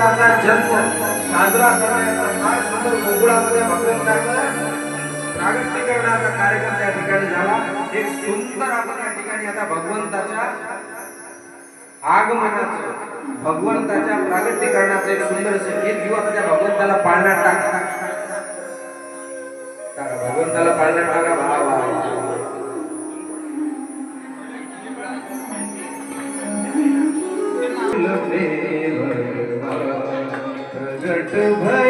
भगवंताचा जन्म साजरा करण्याचा फार सुंदर गोकुळामध्ये भगवंताचा प्रागट्यकरणाचा कार्यक्रम त्या ठिकाणी झाला. एक सुंदर आपण या ठिकाणी आता भगवंताच्या आगमनाचं भगवंताच्या प्रागट्यकरणाचं एक सुंदर असं गीत घेऊ आता त्या भगवंताला पाळण्यात टाका टाका भगवंताला पाळण्यात टाका प्रगट भये